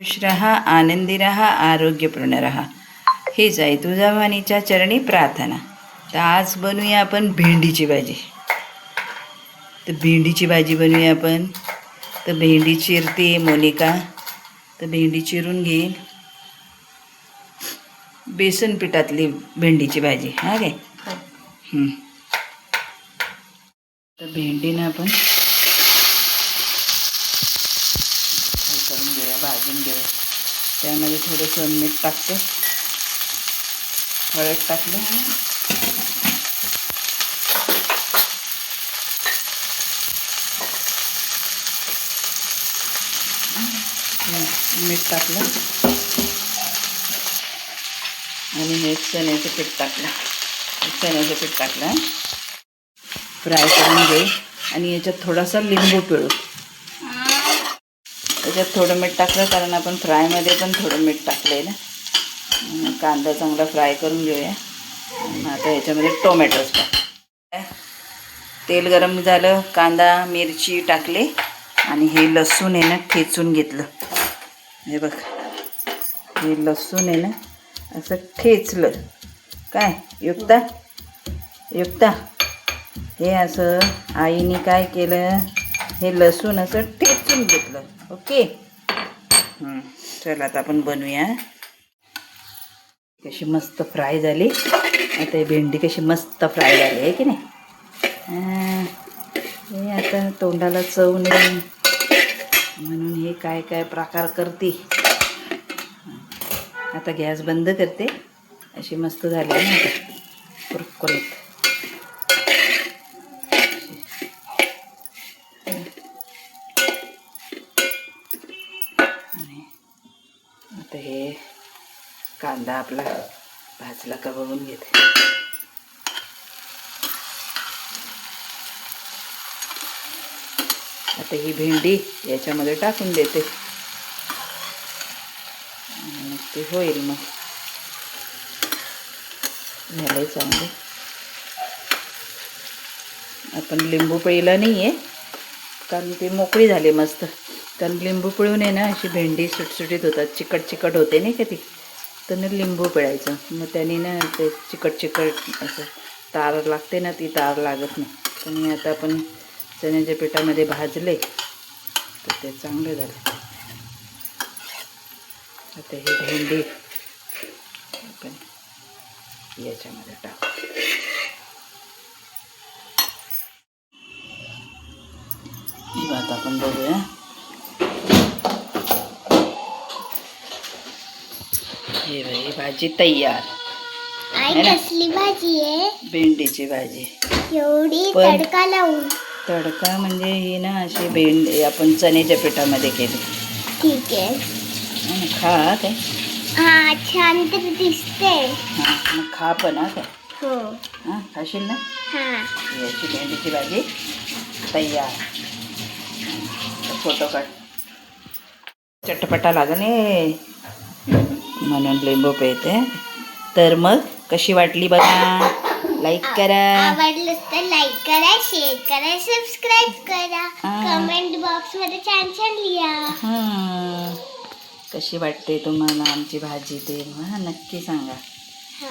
खुश रहा आनंदी रहा आरोग्यपूर्ण रहा हेच आहे तुळजाभवानीच्या चरणी प्रार्थना. तर आज बनवूया आपण भेंडीची भाजी. तर भेंडीची भाजी बनवूया आपण. तर भेंडी चिरते मोनिका. तर भेंडी चिरून घेईल बेसन पिठातली भेंडीची भाजी. हा काय? हं. तर भेंडीनं आपण हे करून घेऊया भाजून घेऊया. त्यामध्ये थोडंसं मीठ टाकते. हळद टाकलं. मीठ टाकलं. आणि हे चण्याचं पीठ टाकलं. चण्याचं पीठ टाकलं. फ्राय करून घेऊ. आणि याच्यात थोडासा लिंबू पिळू. त्याच्यात थोडं मीठ टाकलं कारण आपण फ्रायमध्ये पण थोडं मीठ टाकलं आहे ना कांदा चांगला फ्राय करून घेऊया. आता याच्यामध्ये टोमॅटोच टाक तेल गरम झालं कांदा मिरची टाकले आणि हे लसूण आहे ना ठेचून घेतलं. हे बघ हे लसूण आहे ना असं ठेचलं. काय? युक्ता? युक्ता? हे असं आईने काय केलं? हे लसूण असं ठे ठेचून घेतलं. ओके? चला आता आपण बनवूया. कशी मस्त फ्राय झाली. आता ही भेंडी कशी मस्त फ्राय झाली आहे की नाही? हे आता तोंडाला चव नाही. म्हणून हे काय काय प्रकार करते. आता गॅस बंद करते. अशी मस्त झाली आहे ना आता. कुरकुरीत. आता हे कांदा आपला भाजला का बघून घेते. आता ही भेंडी याच्यामध्ये टाकून देते. मग ते होईल मग. झालंय चांगलं. आपण लिंबू पिळलं नाही आहे कारण ते मोकळी झाली मस्त. कारण लिंबू पिळून आहे ना अशी भेंडी सुटसुटीत होतात. चिकट चिकट होते नाही का ती? तर लिंबू पिळायचं. मग त्याने ना ते चिकट चिकट असं तार लागते ना ती तार लागत नाही. तर मी आता आपण चण्याच्या पिठामध्ये भाजले तर ते चांगले झाले. आता ही भेंडी आपण याच्यामध्ये टाकू. आता आपण बघूया. हे ही भाजी तयार. आई? कसली भाजी आहे? भेंडीची भाजी. एवढी पण- तडका लावून. तडका म्हणजे ही ना अशी भेंडी आपण चण्याच्या पिठामध्ये केली. ठीक आहे. हं, खा काय हा छान तर दिसते. हां मग खा पण हा काय हो. हां खाशील ना? हा. याची भेंडीची भाजी तयार. फोटो काढ. चटपटा लागणे म्हणून लिंबू पिळते. तर मग कशी वाटली बघा? लाईक करा. आवडलं तर लाईक करा शेअर करा सबस्क्राईब करा. कमेंट बॉक्समध्ये छान छान लिहा. कशी वाटते तुम्हाला आमची भाजी ते? नक्की सांगा. हा.